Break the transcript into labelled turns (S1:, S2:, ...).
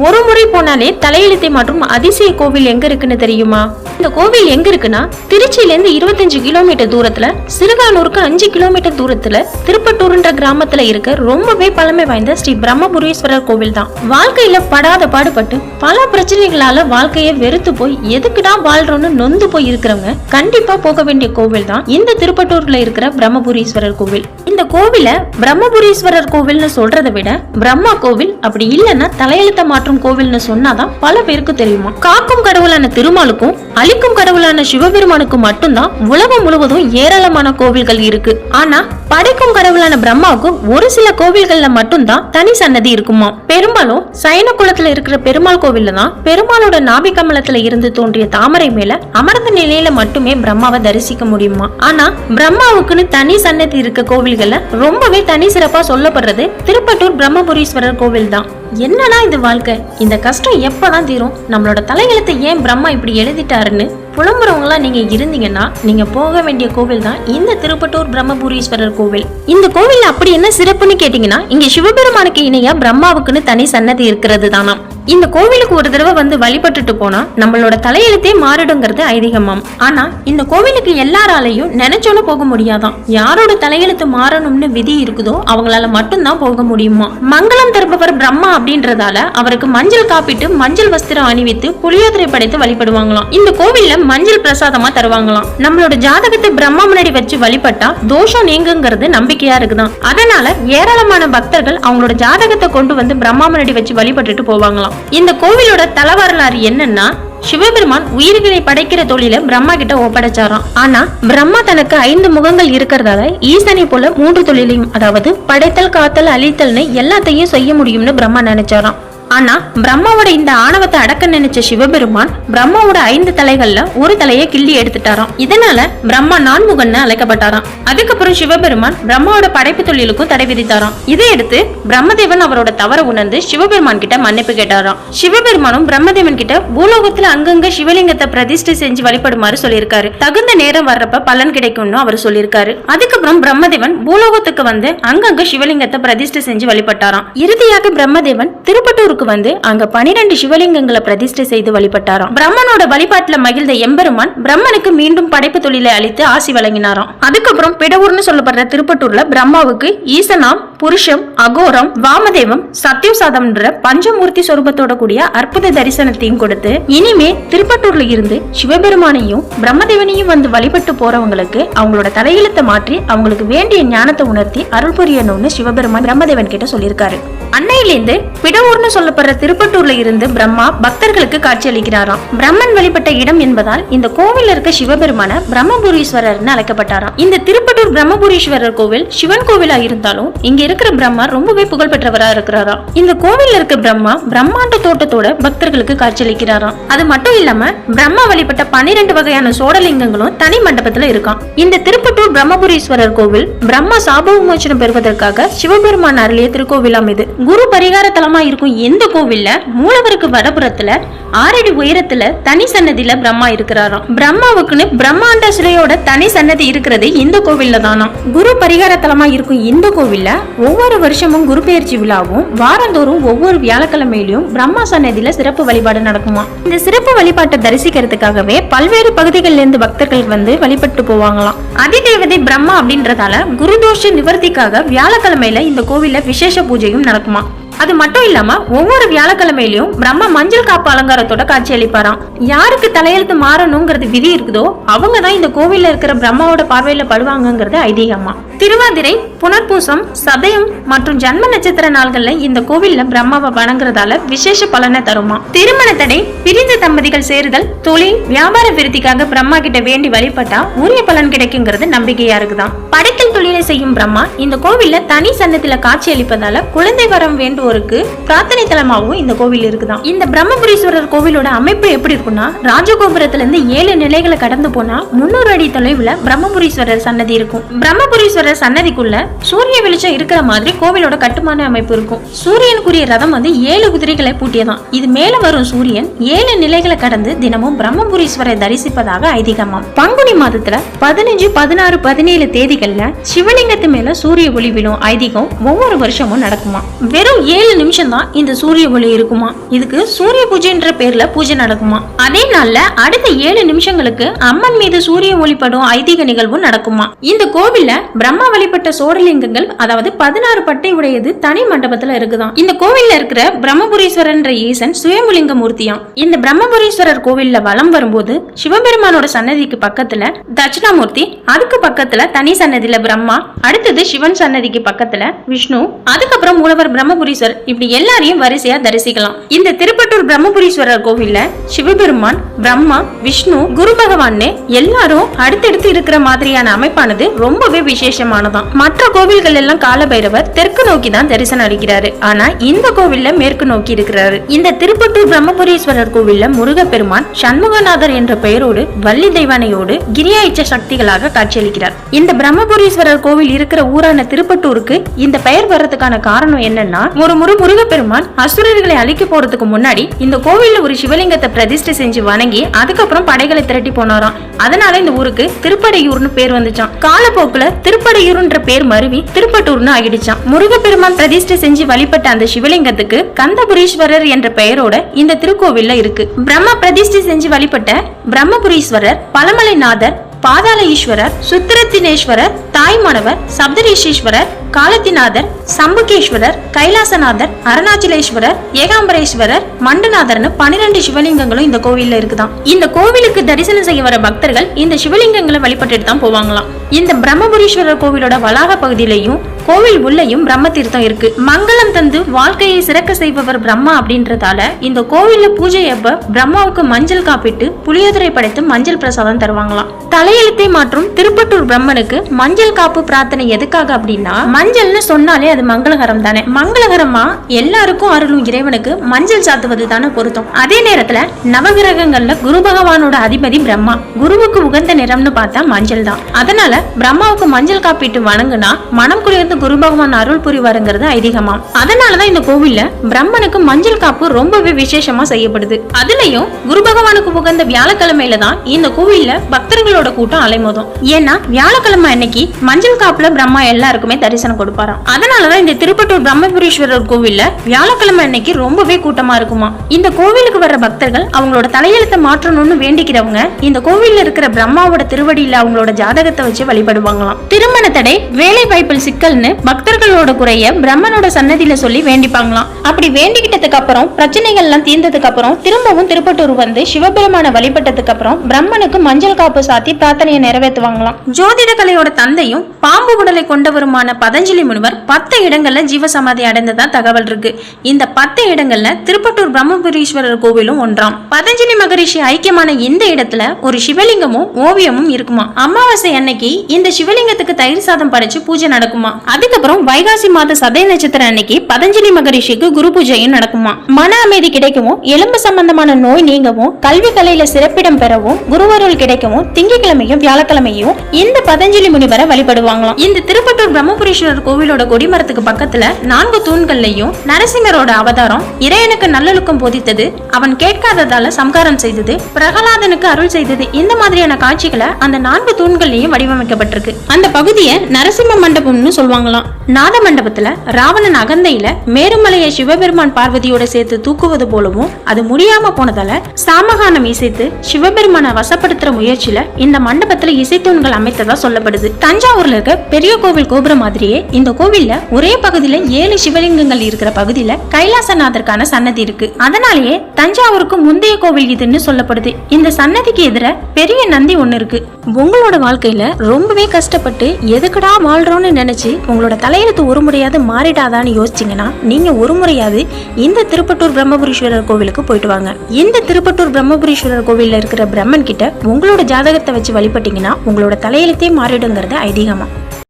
S1: ஒரு முறை போனாலே தலையெழுத்தை மாற்றும் அதிசய கோவில் எங்க இருக்குன்னு தெரியுமா? இந்த கோவில் எங்க இருக்குன்னா திருச்சியில இருந்து இருபத்தஞ்சு கிலோமீட்டர் தூரத்துல சிறுகானூருக்கு அஞ்சு கிலோமீட்டர் தூரத்துல திருப்பட்டூர்ன்ற கிராமத்துல இருக்க ரொம்பவே பழமை வாய்ந்த ஸ்ரீ பிரம்மபுரீஸ்வரர் கோவில் தான். வாழ்க்கையில படாத பாடுபட்டு பல பிரச்சனைகளால வாழ்க்கையை வெறுத்து போய் எதுக்குடா வாழ்றோம்னு நொந்து போய் இருக்கிறவங்க கண்டிப்பா போக வேண்டிய கோவில் தான் இந்த திருப்பட்டூர்ல இருக்கிற பிரம்மபுரீஸ்வரர் கோவில். இந்த கோவில பிரம்மபுரீஸ்வரர் கோவில்னு சொல்றதை விட பிரம்மா கோவில் அப்படி இல்லைன்னா தலையெழுத்த மாற்றம் கோவில்னு சொன்னாதான் பல பேருக்கு தெரியுமா? காக்கும் கடவுளான திருமாலுக்கும் அழிக்கும் கடவுளான சிவபெருமானுக்கும் மட்டும்தான் உலகம் முழுவதும் ஏராளமான கோவில்கள் இருக்கு. ஆனா படைக்கும் கடவுளான பிரம்மாவுக்கும் ஒரு சில கோவில்கள்ல மட்டும்தான் தனி சன்னதி இருக்குமா? பெரும்பாலும் சைன குளத்துல இருக்கிற பெருமாள் கோவில்ல தான் பெருமாளோட நாபி கமலத்துல இருந்து தோன்றிய தாமரை மேல அமர்ந்த நிலையில மட்டுமே பிரம்மாவை தரிசிக்க முடியுமா? ஆனா பிரம்மாவுக்குன்னு தனி சன்னதி இருக்க கோவில்கள்ல ரொம்பவே தனி சிறப்பா சொல்லப்படுறது திருப்பட்டூர் பிரம்மபுரீஸ்வரர் கோவில் தான் என்னடா இது வாழ்க்கை? இந்த கஷ்டம் எப்பதான் தீரும்? நம்மளோட தலையெழுத்தை ஏன் பிரம்மா இப்படி எழுதிட்டாருன்னு? புலம்புறவங்களாம் நீங்க இருந்தீங்கன்னா நீங்க போக வேண்டிய கோவில் தான் இந்த திருப்பட்டூர் பிரம்மபுரீஸ்வரர் கோவில். இந்த கோவில் அப்படி என்ன சிறப்புன்னு கேட்டீங்கன்னா இங்க சிவபெருமானுக்கு இணையா பிரம்மாவுக்குன்னு தனி சன்னதி இருக்கிறது தானாம். இந்த கோவிலுக்கு ஒரு தடவை வந்து வழிபட்டுட்டு போனா நம்மளோட தலையெழுத்தே மாறிடுங்கிறது ஐதீகமாம். ஆனா இந்த கோவிலுக்கு எல்லாராலையும் நினைச்சோன்னு போக முடியாதாம் யாரோட தலையெழுத்து மாறணும்னு விதி இருக்குதோ அவங்களால மட்டும்தான் போக முடியுமா? மங்களம் தருபவர் பிரம்மா அப்படின்றதால அவருக்கு மஞ்சள் காப்பிட்டு மஞ்சள் வஸ்திரம் அணிவித்து புளியோதரை படைத்து வழிபடுவாங்களாம். இந்த கோவில்ல மஞ்சள் பிரசாதமா தருவாங்களாம். நம்மளோட ஜாதகத்தை பிரம்மா முன்னாடி வச்சு வழிபட்டா தோஷம் நீங்குங்கிறது நம்பிக்கையா இருக்குதான். அதனால ஏராளமான பக்தர்கள் அவங்களோட ஜாதகத்தை கொண்டு வந்து பிரம்மா முன்னாடி வச்சு வழிபட்டுட்டு போவாங்களாம். இந்த கோவிலோட தல வரலாறு என்னன்னா சிவபெருமான் உயிர்களை படைக்கிற தொழில பிரம்மா கிட்ட ஒப்படைச்சாராம். ஆனா பிரம்மா தனக்கு ஐந்து முகங்கள் இருக்கிறதால ஈசனை போல மூன்று தொழிலையும் அதாவது படைத்தல் காத்தல் அழித்தல்னு எல்லாத்தையும் செய்ய முடியும்னு பிரம்மா நினைச்சாராம். ஆனா பிரம்மாவோட இந்த ஆணவத்தை அடக்க நினைச்ச சிவபெருமான் பிரம்மாவோட ஐந்து தலைகள்ல ஒரு தலையை கிள்ளி எடுத்துட்டாராம். இதனால பிரம்மா நான்முகன்னு அழைக்கப்பட்டாராம். அதுக்கப்புறம் சிவபெருமான் பிரம்மாவோட படைப்பு தொழிலுக்கும் தடை விதித்தாராம். இதை எடுத்து பிரம்மதேவன் அவரோட தவற உணர்ந்து சிவபெருமான் கிட்ட மன்னிப்பு கேட்டாராம். சிவபெருமானும் பிரம்மதேவன் கிட்ட பூலோகத்துல அங்கங்க சிவலிங்கத்தை பிரதிஷ்டை செஞ்சு வழிபடுமாறு சொல்லியிருக்காரு. தகுந்த நேரம் வர்றப்ப பலன் கிடைக்கும்னு அவர் சொல்லியிருக்காரு. அதுக்கப்புறம் பிரம்மதேவன் பூலோகத்துக்கு வந்து அங்கங்க சிவலிங்கத்தை பிரதிஷ்டை செஞ்சு வழிபட்டாராம். இறுதியாக பிரம்மதேவன் திருப்பட்டூருக்கு வந்து அங்க பனிரெண்டு சிவலிங்கங்களை பிரதிஷ்டை செய்து வழிபட்டாராம். பிரம்மனோட வழிபாட்டுல மகிழ்ந்த எம்பெருமான் பிரம்மனுக்கு மீண்டும் படைப்பு தொழிலை அளித்து ஆசி வழங்கினாராம். அதுக்கப்புறம் பிடவூர்னு சொல்லப்படுற திருப்பட்டூர்ல பிரம்மாவுக்கு ஈசனாம் புருஷம் அகோரம் வாமதேவம் சத்யசாதம்ன்ற பஞ்சமூர்த்தி சொரூபத்தோட கூடிய அற்புத தரிசனத்தையும் கொடுத்து இனிமே திருப்பட்டூர்ல இருந்து சிவபெருமானையும் பிரம்மதேவனையும் வந்து வழிபட்டு போறவங்களுக்கு அவங்களோட தலையெழுத்தை மாற்றி அவங்களுக்கு வேண்டிய ஞானத்தை உணர்த்தி அருள் புரியணும்னு சிவபெருமான் பிரம்மதேவன் கிட்ட சொல்லியிருக்காரு. அன்னையிலேருந்து பிடவூர்னு சொல்ல சொல்லப்படுற திருப்பட்டூர்ல இருந்து பிரம்மா பக்தர்களுக்கு காட்சியளிக்கிறாராம். பிரம்மன் வழிபட்ட இடம் என்பதால் இந்த கோவில் இருக்க சிவபெருமான பிரம்மபுரீஸ்வரர்னு அழைக்கப்பட்டாராம். இந்த திருப்பட்டூர் பிரம்மபுரீஸ்வரர் கோவில் சிவன் கோவிலா இருந்தாலும் இங்க இருக்கிற பிரம்மா ரொம்பவே புகழ்பெற்றவரா இருக்கிறாராம். இந்த கோவில் இருக்க பிரம்மா பிரம்மாண்ட தோட்டத்தோட பக்தர்களுக்கு காட்சியளிக்கிறாராம். அது மட்டும் இல்லாம பிரம்மா வழிபட்ட பன்னிரெண்டு வகையான சோடலிங்கங்களும் தனி மண்டபத்துல இருக்கான் இந்த திருப்பட்டூர் பிரம்மபுரீஸ்வரர் கோவில் பிரம்மா சாப விமோச்சனம் பெறுவதற்காக சிவபெருமான் அருளிய திருக்கோவிலாம் இது. குரு பரிகார தலமா இருக்கும் எந்த இந்த கோவில்ல மூலவருக்கு வடபுறத்துல ஆறடி உயரத்துல தனி சன்னதியில பிரம்மா இருக்கிறாராம். பிரம்மாவுக்குன்னு பிரம்மாண்ட சிலையோட தனி சன்னதி இருக்கிறது இந்த கோவில்ல தானாம் குரு பரிகார தலமா இருக்கும் இந்த கோவில்ல ஒவ்வொரு வருஷமும் குரு பெயர்ச்சி விழாவும் வாரந்தோறும் ஒவ்வொரு வியாழக்கிழமையிலும் பிரம்மா சன்னதியில சிறப்பு வழிபாடு நடக்குமா? இந்த சிறப்பு வழிபாட்டை தரிசிக்கிறதுக்காகவே பல்வேறு பகுதிகளில் இருந்து பக்தர்கள் வந்து வழிபட்டு போவாங்களாம். அதிதேவதை பிரம்மா அப்படின்றதால குருதோஷ நிவர்த்திக்காக வியாழக்கிழமையில இந்த கோவில்ல விசேஷ பூஜையும் நடக்குமா? அது மட்டும் இல்லாம ஒவ்வொரு வியாழக்கிழமையிலும் பிரம்மா மஞ்சள் காப்பு அலங்காரத்தோட காட்சி அளிப்பாராம். யாருக்கு தலையெழுத்து மாறணுங்கிறது விதி இருக்குதோ அவங்க தான் இந்த கோவில்ல இருக்கிற பிரம்மாவோட பார்வையில படுவாங்கங்கிறது ஐதீகமா திருவாதிரை புனர்பூசம் சதயம் மற்றும் ஜன்ம நட்சத்திர நாள்கள்ல இந்த கோவில்ல பிரம்மாவை வணங்குறதால விசேஷ பலனை தருமா? திருமண தடை பிரிந்த தம்பதிகள் சேருதல் தொழில் வியாபார விருத்திக்காக பிரம்மா கிட்ட வேண்டி வழிபட்டா உரிய பலன் கிடைக்குங்கிறது நம்பிக்கையா இருக்குதான் படைத்தல் தொழிலை செய்யும் பிரம்மா இந்த கோவில்ல தனி சன்னத்துல காட்சி அளிப்பதால குழந்தை வரம் வேண்டுவோருக்கு பிரார்த்தனை தலமாகவும் இந்த கோவில் இருக்குதான் இந்த பிரம்மபுரீஸ்வரர் கோவிலோட அமைப்பு எப்படி இருக்கும்னா ராஜகோபுரத்துல இருந்து ஏழு நிலைகளை கடந்து போனா முன்னூறு அடி தொலைவுல பிரம்மபுரீஸ்வரர் சன்னதி இருக்கும். பிரம்மபுரீஸ்வரர் பிரம்மபுரீஸ்வரர் சன்னதிக்குள்ள சூரிய வெளிச்சம் இருக்கிற மாதிரி கோவிலோட கட்டுமான அமைப்பு இருக்கும். சூரியனுக்குரிய ரதம் வந்து ஏழு குதிரைகளை பூட்டியதான். இது மேல வரும் சூரியன் ஏழு நிலைகளை கடந்து தினமும் பிரம்மபுரீஸ்வரை தரிசிப்பதாக ஐதீகமாம். பங்குனி மாதத்துல பதினஞ்சு பதினாறு பதினேழு தேதிகள்ல சிவலிங்கத்து மேல சூரிய ஒளி விழும் ஐதீகம் ஒவ்வொரு வருஷமும் நடக்குமா வெறும் ஏழு நிமிஷம் தான் இந்த சூரிய ஒளி இருக்குமா? இதுக்கு சூரிய பூஜைன்ற பேர்ல பூஜை நடக்குமா? அதே நாள்ல அடுத்த ஏழு நிமிஷங்களுக்கு அம்மன் மீது சூரிய ஒளிப்படும் ஐதீக நிகழ்வும் நடக்குமா? இந்த கோவில்ல பிரம்ம வழிபட்ட சோழலிங்கங்கள் அதாவது பதினாறு பட்டை உடையது தனி மண்டபத்துல இருக்குதான் இந்த கோவில்ல இருக்கிற பிரம்மபுரீஸ்வரன்ற ஈசன் சுயமுலிங்க மூர்த்தியாம். இந்த பிரம்மபுரீஸ்வரர் கோவில்ல வலம் வரும்போது சிவபெருமானோட சன்னதிக்கு பக்கத்துல தட்சிணாமூர்த்தி அதுக்கு பக்கத்துல தனி சன்னதியில பிரம்மா அடுத்தது சிவன் சன்னதிக்கு பக்கத்துல விஷ்ணு அதுக்கப்புறம் மூலவர் பிரம்மபுரீஸ்வரர் இப்படி எல்லாரையும் வரிசையா தரிசிக்கலாம். இந்த திருப்பட்டூர் பிரம்மபுரீஸ்வரர் கோவில்ல சிவபெருமான் பிரம்மா விஷ்ணு குரு பகவான்னு எல்லாரும் அடுத்தடுத்து இருக்கிற மாதிரியான அமைப்பானது ரொம்பவே விசேஷமானதாம் மற்ற கோவில்கள் எல்லாம் காலபைரவர் தெற்கு நோக்கி தான் தரிசனம் அளிக்கிறாரு. ஆனா இந்த கோவில்ல மேற்கு நோக்கி இருக்கிறாரு. இந்த திருப்பத்தூர் பிரம்மபுரீஸ்வரர் கோவில்ல முருகப்பெருமான் சண்முகநாதர் என்ற பெயரோடு வள்ளி தெய்வானையோடு கிரியாய்ச்ச சக்திகளாக காட்சியளிக்கிறார். இந்த பிரம்மபுரீஸ்வரர் கோவில் இருக்கிற ஊரான திருப்பட்டூருக்கு இந்த பெயர் வர்றதுக்கான காரணம் என்னன்னா ஒரு முரு முருகப்பெருமான் அசுரர்களை அழிக்க போறதுக்கு முன்னாடி இந்த கோவில்ல ஒரு சிவலிங்கத்தை பிரதிஷ்டை செஞ்சு வணங்கி அதுக்கப்புறம் படைகளை திரட்டி போனாராம். அதனால இந்த ஊருக்கு திருப்படையூர்னு பேர் வந்துச்சான் காலப்போக்குல திருப்படையூர்ன்ற பேர் மருவி திருப்பட்டூர்னு ஆகிடுச்சான் முருகப்பெருமான் பிரதிஷ்டை செஞ்சு வழிபட்ட அந்த சிவலிங்கத்துக்கு கந்தபுரீஸ்வரர் என்ற பெயரோட இந்த திருக்கோவில்ல இருக்கு. பிரம்ம பிரதிஷ்டை செஞ்சு வழிபட்ட பிரம்மபுரீஸ்வரர் பழமலைநாதர் பாதாள ஈஸ்வரர் சுத்திரத்தினேஸ்வரர் தாய்மானவர் சப்தரிஷீஸ்வரர் காலத்திநாதர் சம்புகேஸ்வரர் கைலாசநாதர் அருணாச்சலேஸ்வரர் ஏகாம்பரேஸ்வரர் மண்டநாதர்னு பன்னிரண்டு சிவலிங்கங்களும் இந்த கோவில்ல இருக்குதான் இந்த கோவிலுக்கு தரிசனம் செய்ய வர பக்தர்கள் இந்த சிவலிங்கங்களை வழிபட்டுட்டு தான் போவாங்களாம். இந்த பிரம்மபுரீஸ்வரர் கோவிலோட வளாக பகுதியிலையும் கோவில் உள்ளேயும் பிரம்ம தீர்த்தம் இருக்கு. மங்களம் தந்து வாழ்க்கையை சிறக்க செய்பவர் பிரம்மா அப்படின்றதால இந்த கோவில்ல பூஜை அப்ப பிரம்மாவுக்கு மஞ்சள் காப்பிட்டு புளியோதரை படைத்து மஞ்சள் பிரசாதம் தருவாங்களாம். தலையெழுத்தை மாற்றும் திருப்பட்டூர் பிரம்மனுக்கு மஞ்சள் காப்பு பிரார்த்தனை எதுக்காக அப்படின்னா மஞ்சள்னு சொன்னாலே அது மங்களகரம் தானே. மங்களகரமா எல்லாருக்கும் அருளும் இறைவனுக்கு மஞ்சள் சாத்துவது தானே பொருத்தம். அதே நேரத்துல நவகிரகங்கள்ல குரு பகவானோட அதிபதி பிரம்மா. குருவுக்கு உகந்த நிறம்னு பார்த்தா மஞ்சள் தான். அதனால பிரம்மாவுக்கு மஞ்சள் காப்பிட்டு வணங்குனா மனம் குளிர்ந்து குரு பகவான் அருள் புரிவாருங்கிறது ஐதீகமாம். அதனாலதான் இந்த கோவில்ல பிரம்மனுக்கு மஞ்சள் காப்பு ரொம்பவே விசேஷமா செய்யப்படுது. அதுலயும் குரு பகவானுக்கு உகந்த வியாழக்கிழமையில தான் இந்த கோவில்ல பக்தர்களோட கூட்டம் அலைமோதும். ஏன்னா வியாழக்கிழமை அன்னைக்கு மஞ்சள் காப்புல பிரம்மா எல்லாருக்குமே தரிசனம் கொடுப்பாராம். அதனாலதான் இந்த திருப்பட்டூர் பிரம்மபுரீஸ்வரர் கோவில்ல வியாழக்கிழமை அன்னைக்கு ரொம்பவே கூட்டமா இருக்குமா இந்த கோவிலுக்கு வர்ற பக்தர்கள் அவங்களோட தலையெழுத்தை மாற்றணும்னு வேண்டிக்கிறவங்க இந்த கோவில்ல இருக்கிற பிரம்மாவோட திருவடியில அவங்களோட ஜாதகத்தை வச்சு வழிபடுவாங்களாம். திருமண தடை வேலை வாய்ப்பில் சிக்கல்னு பக்தர்களோட குறைய பிரம்மனோட சன்னதியில சொல்லி வேண்டிப்பாங்களாம். அப்படி வேண்டிக்கிட்டதுக்கு அப்புறம் பிரச்சனைகள் எல்லாம் தீர்ந்ததுக்கு அப்புறம் திரும்பவும் திருப்பட்டூர் வந்து சிவபெருமான வழிபட்டதுக்கு அப்புறம் பிரம்மனுக்கு மஞ்சள் காப்பு சாத்தி பிரார்த்தனையை நிறைவேற்றுவாங்களாம். ஜோதி கலையோட தந்தையும் பாம்பு உடலை கொண்டவருமான பதஞ்சலி முனிவர் பத்து இடங்கள்ல ஜீவசமாதி அடைந்ததா தகவல் இருக்கு. இந்த பத்து இடங்கள்ல திருப்பட்டூர் பிரம்மபுரீஸ்வரர் கோவிலும் ஒன்றாம். பதஞ்சலி மகரிஷி ஐக்கியமான இந்த இடத்துல ஒரு சிவலிங்கமும் ஓவியமும் இருக்குமா? அமாவாசை அன்னைக்கு இந்த சிவலிங்கத்துக்கு தயிர் சாதம் படைச்சு பூஜை நடக்குமா? அதுக்கப்புறம் வைகாசி மாத சதய நட்சத்திரம் அன்னைக்கு பதஞ்சலி மகரிஷிக்கு குரு பூஜையும் நடக்குமா? மன அமைதி கிடைக்கவும் எலும்பு சம்பந்தமான நோய் நீங்கவும் கல்வி கலையில சிறப்பிடம் பெறவும் குருவருள் கிடைக்கவும் திங்கட்கிழமையும் வியாழக்கிழமையும் இந்த பதஞ்சலி முனிவரை வழிபடுவாங்களாம். இந்த திருப்பட்டூர் பிரம்மபுரீஸ்வரர் கோவிலோட கொடிமரத்துக்கு பக்கத்துல நான்கு தூண்கள்லையும் நரசிம்மரோட அவதாரம் இறையனுக்கு நல்லொழுக்கம் போதித்தது அவன் கேட்காததால சம்காரம் செய்தது பிரகலாதனுக்கு அருள் செய்தது இந்த மாதிரியான காட்சிகளை அந்த நான்கு தூண்கள்லயும் வடிவமைக்கப்பட்டிருக்கு. அந்த பகுதியை நரசிம்ம மண்டபம்னு சொல்லுவாங்களாம். நாத மண்டபத்துல ராவணன் அகந்தையில மேருமலையை சிவபெருமான் பார்வதியோட சேர்த்து தூக்குவது போலவும் அது முடியாம போனதால சாமகானம் இசைத்து சிவபெருமானை வசப்படுத்துற முயற்சியில இந்த மண்டபத்துல இசைத்தூண்கள் அமைத்தது. சொல்லப்படுது? தஞ்சாவூர்ல இருக்க பெரிய கோவில் கோபுரம் மாதிரியே இந்த கோவில்ல ஒரே பகுதியில ஏழு சிவலிங்கங்கள் இருக்கிற பகுதியில கைலாசநாதருக்கான சன்னதி இருக்கு. அதனாலேயே தஞ்சாவூருக்கு முந்தைய கோவில் இதுன்னு சொல்லப்படுது. இந்த சன்னதிக்கு எதிர பெரிய நந்தி ஒண்ணு இருக்கு. உங்களோட வாழ்க்கையில ரொம்பவே கஷ்டப்பட்டு எதுக்குடா வாழ்றோம்னு நினைச்சு உங்களோட தலையெழுத்து ஒரு முறையாவது மாறிடாதான்னு யோசிச்சீங்கன்னா நீங்க ஒரு முறையாவது இந்த திருப்பட்டூர் பிரம்மபுரீஸ்வரர் கோவிலுக்கு போயிட்டு வாங்க. இந்த திருப்பட்டூர் பிரம்மபுரீஸ்வரர் கோவில்ல இருக்கிற பிரம்மன் கிட்ட உங்களோட ஜாதகத்தை வச்சு வழிபட்டீங்கன்னா உங்களோட தலையெழுத்தே மாறிடுங்கிறது ஐதீகமாக